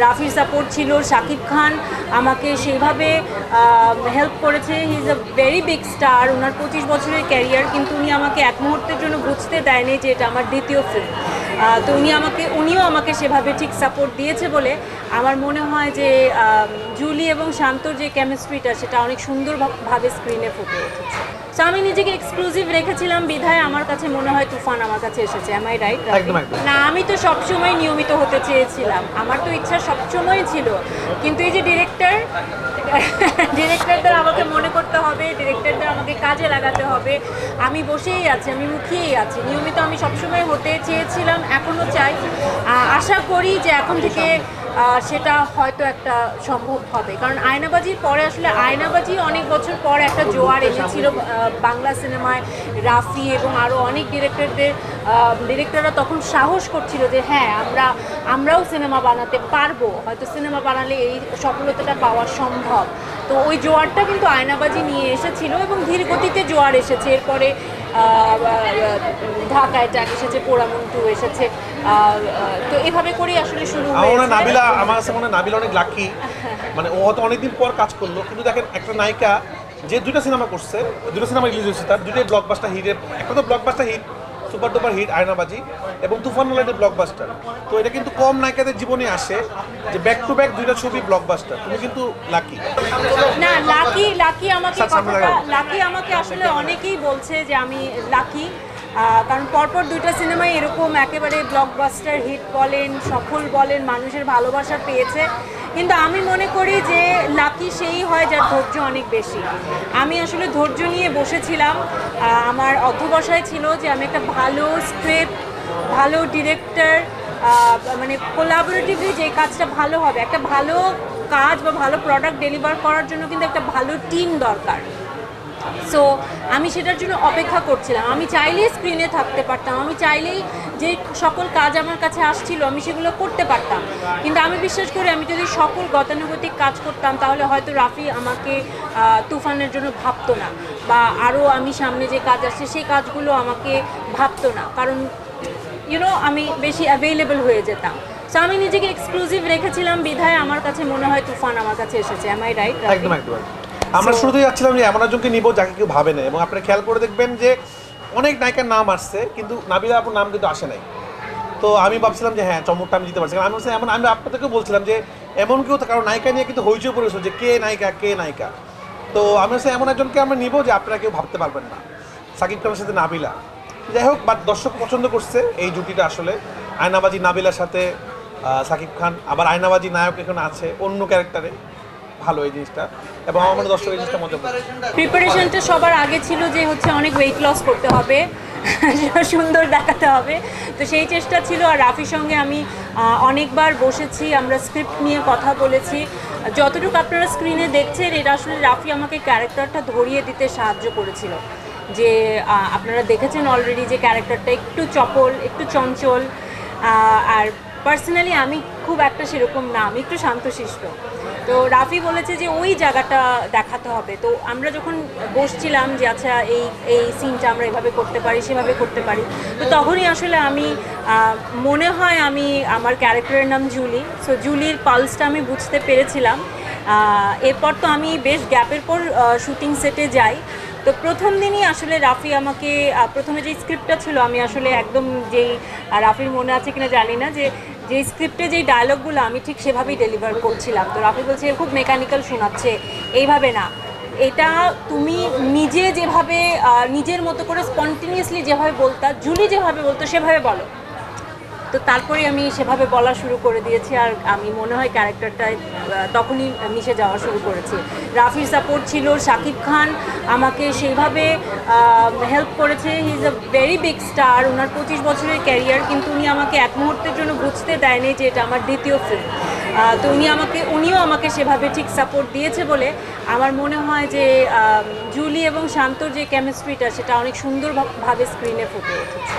রাফির সাপোর্ট ছিল শাকিব খান আমাকে সেইভাবে হেল্প করেছে। He is a very big star ওনার পঁচিশ বছরের ক্যারিয়ার কিন্তু উনি আমাকে এক মুহূর্তের জন্য বুঝতে দেয়নি যে এটা আমার দ্বিতীয় ফিল্ম তো উনি আমাকে উনিও আমাকে সেভাবে ঠিক সাপোর্ট দিয়েছে বলে আমার মনে হয় যে জুলি এবং শান্তর যে কেমিস্ট্রিটা সেটা অনেক সুন্দরভাবে স্ক্রিনে ফুটে উঠেছে। তো আমি নিজেকে এক্সক্লুসিভ রেখেছিলাম বিধায়। আমার কাছে মনে হয় তুফান আমার কাছে এসেছে। Am I right. না আমি তো সবসময় নিয়মিত হতে চেয়েছিলাম। আমার তো ইচ্ছা সবসময় ছিল। কিন্তু এই যে ডিরেক্টর ডিরেক্টরদের আমাকে মনে করতে হবে ডিরেক্টরদের আমাকে কাজে লাগাতে হবে। আমি বসেই আছি, আমি মুখিয়েই আছি। নিয়মিত আমি সবসময় হতে চেয়েছিলাম, এখনও চাই। আশা করি যে এখন থেকে সেটা হয়তো একটা সম্ভব হবে। কারণ আয়নাবাজির পরে আসলে আয়নাবাজি অনেক বছর পর একটা জোয়ার এনেছিল বাংলা সিনেমায় রাফি এবং আরও অনেক ডিরেক্টরদের ডিরেক্টররা তখন সাহস করছিল যে হ্যাঁ আমরা, আমরাও সিনেমা বানাতে পারব। হয়তো সিনেমা বানালে এই সফলতাটা পাওয়া সম্ভব। তো ওই জোয়ারটা কিন্তু আয়নাবাজি নিয়ে এসেছিল এবং ধীর গতিতে জোয়ার এসেছে। এরপরে ঢাকায় ট্যাক এসেছে পোড়ামন টু এসেছে তো এভাবে করেই আসলে শুরু হয়েছে। নাবিলা আমার কাছে মনে নাবিলা অনেক লাকি মানে ও হয়তো অনেকদিন পর কাজ করল কিন্তু দেখেন একটা নায়িকা যে দুটো সিনেমা করছে দুটো সিনেমা রিলিজ হয়েছে তার দুটোই ব্লকবাস্টার হিটের একটা তো blockbuster hit super duper hit Aynabaji এবং তুফান মালাইটের ব্লকবাস্টার তো এটা কিন্তু কম নায়িকাদের জীবনে আসে যে ব্যাক টু ব্যাক দুইটা ছবি ব্লকবাস্টার তুমি কিন্তু লাকি না লাকি লাকি আমাকে লাকি আমাকে আসলে অনেকেই বলছে যে আমি লাকি কারণ পরপর দুইটা সিনেমায় এরকম একেবারে ব্লকবাস্টার হিট বলেন, সফল বলেন, মানুষের ভালোবাসা পেয়েছে। কিন্তু আমি মনে করি যে লাকি সেই হয় যার ধৈর্য অনেক বেশি। আমি আসলে ধৈর্য নিয়ে বসেছিলাম। আমার অধ্যবসায় ছিল যে আমি একটা ভালো স্ক্রিপ্ট ভালো ডিরেক্টর মানে কোলাবোরেটিভলি যে কাজটা ভালো হবে, একটা ভালো কাজ বা ভালো প্রোডাক্ট ডেলিভার করার জন্য কিন্তু একটা ভালো টিম দরকার। সো আমি সেটার জন্য অপেক্ষা করছিলাম। আমি চাইলেই স্ক্রিনে থাকতে পারতাম। আমি চাইলেই যে সকল কাজ আমার কাছে আসছিল, আমি সেগুলো করতে পারতাম। কিন্তু আমি বিশ্বাস করি, আমি যদি সকল গতানুগতিক কাজ করতাম, তাহলে হয়তো রাফি আমাকে তুফানের জন্য ভাবতো না। বা আরও আমি সামনে যে কাজ আসছে সেই কাজগুলো আমাকে ভাবতো না। কারণ ইউনো আমি বেশি অ্যাভেলেবল হয়ে যেতাম। সো আমি নিজেকে এক্সক্লুসিভ রেখেছিলাম। বিধায় আমার কাছে মনে হয় তুফান আমার কাছে এসেছে। এম আই রাইট একদম একদম। আমরা শুরুতেই যাচ্ছিলাম যে এমন একজনকে নিব যাকে কেউ ভাবে না। এবং আপনারা খেয়াল করে দেখবেন যে অনেক নায়িকার নাম আসছে, কিন্তু নাবিলা আপুর নাম কিন্তু আসে নাই। তো আমি ভাবছিলাম যে হ্যাঁ চমকটা আমি দিতে পারছি। আমি ভাবছিলাম এমন আমি আপনাদেরকেও বলছিলাম যে এমন কেউ তো কারণ নায়িকা নিয়ে কিন্তু হইচই পড়েছিল যে কে নায়িকা কে নায়িকা। তো আমি ভাবছি এমন একজনকে আমরা নিব যে আপনারা কেউ ভাবতে পারবেন না। সাকিব খানের সাথে নাবিলা। যাই হোক বাট দর্শক পছন্দ করছে এই জুটিটা আসলে। আয়নাবাজি নাবিলার সাথে সাকিব খান, আবার আয়নাবাজি নায়ক এখানে আছে অন্য ক্যারেক্টারে ভালো এই জিনিসটা এবং আমার মনে দর্শক এই জিনিসটা মজা প্রিপারেশনটা সবার আগে ছিল যে হচ্ছে অনেক ওয়েট লস করতে হবে, সুন্দর দেখাতে হবে। তো সেই চেষ্টা ছিল আর রাফির সঙ্গে আমি অনেকবার বসেছি, আমরা স্ক্রিপ্ট নিয়ে কথা বলেছি। যতটুকু আপনারা স্ক্রিনে দেখছেন, এটা আসলে রাফি আমাকে ক্যারেক্টারটা ধরিয়ে দিতে সাহায্য করেছিল। যে আপনারা দেখেছেন অলরেডি যে ক্যারেক্টারটা একটু চপল, একটু চঞ্চল আর পার্সোনালি আমি খুব একটা সেরকম না, আমি একটু শান্তশিষ্ট। তো রাফি বলেছে যে ওই জায়গাটা দেখাতে হবে। তো আমরা যখন বসছিলাম যে আচ্ছা এই এই সিনটা আমরা এভাবে করতে পারি, সেভাবে করতে পারি। তো তখনই আসলে আমি মনে হয় আমি আমার ক্যারেক্টারের নাম জুলি। সো জুলির পালসটা আমি বুঝতে পেরেছিলাম। এরপর তো আমি বেশ গ্যাপের পর শুটিং সেটে যাই। তো প্রথম দিনই আসলে রাফি আমাকে প্রথমে যে স্ক্রিপ্টটা ছিল, আমি আসলে একদম যেই রাফির মনে আছে কিনা জানি না যে যে স্ক্রিপ্টে যেই ডায়লগগুলো আমি ঠিক সেভাবেই ডেলিভার করছিলাম। তো রাফি বলছে খুব মেকানিক্যাল শোনাচ্ছে। এইভাবে না। এটা তুমি নিজে যেভাবে নিজের মতো করে স্পন্টিনিয়াসলি যেভাবে বলতা, জুলি যেভাবে বলতো, সেভাবে বলো। তো তারপরে আমি সেভাবে বলা শুরু করে দিয়েছি আর আমি মনে হয় ক্যারেক্টারটায় তখনই মিশে যাওয়া শুরু করেছি। রাফির সাপোর্ট ছিল, শাকিব খান আমাকে সেইভাবে হেল্প করেছে। He is a very big star ওনার পঁচিশ বছরের ক্যারিয়ার কিন্তু উনি আমাকে এক মুহূর্তের জন্য বুঝতে দেয়নি যে এটা আমার দ্বিতীয় ফিল্ম তো উনি আমাকে, উনিও আমাকে সেভাবে ঠিক সাপোর্ট দিয়েছে বলে আমার মনে হয় যে জুলি এবং শান্তর যে কেমিস্ট্রিটা সেটা অনেক সুন্দরভাবে স্ক্রিনে ফুটে উঠেছে।